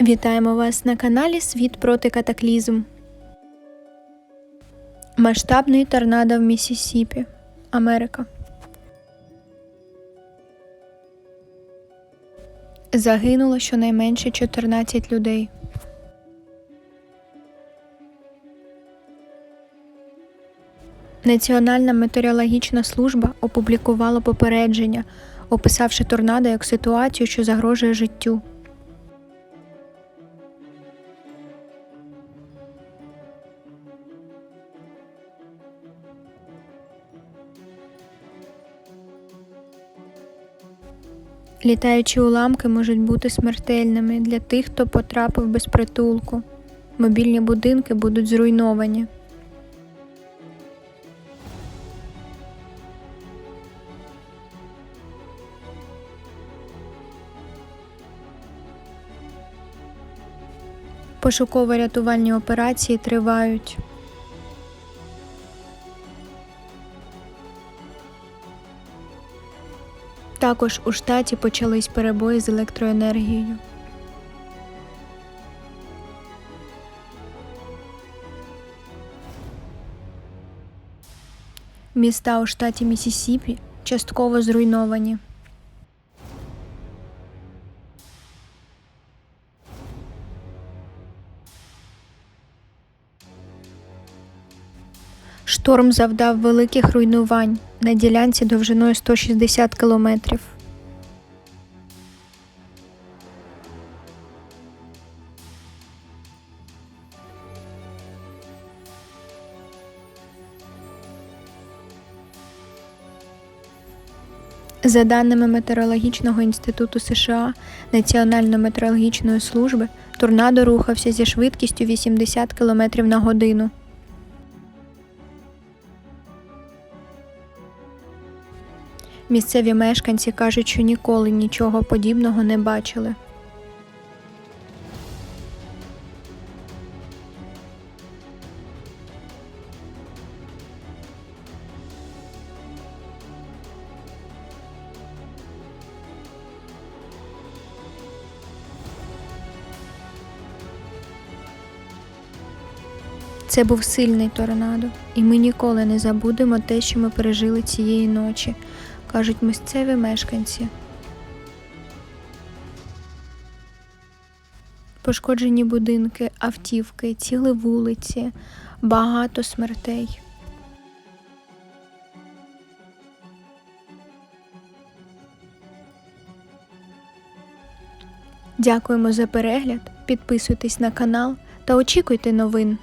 Вітаємо вас на каналі Світ проти катаклізм. Масштабний торнадо в Міссісіпі, Америка. Загинуло щонайменше 14 людей. Національна метеорологічна служба опублікувала попередження, описавши торнадо як ситуацію, що загрожує життю. Літаючі уламки можуть бути смертельними для тих, хто потрапив без притулку. Мобільні будинки будуть зруйновані. Пошуково-рятувальні операції тривають. Також у штаті почались перебої з електроенергією. Міста у штаті Міссісіпі частково зруйновані. Шторм завдав великих руйнувань на ділянці довжиною 160 кілометрів. За даними Метеорологічного інституту США Національної метеорологічної служби, торнадо рухався зі швидкістю 80 км на годину. Місцеві мешканці кажуть, що ніколи нічого подібного не бачили. Це був сильний торнадо, і ми ніколи не забудемо те, що ми пережили цієї ночі, кажуть місцеві мешканці. Пошкоджені будинки, автівки, цілі вулиці, багато смертей. Дякуємо за перегляд. Підписуйтесь на канал та очікуйте новин.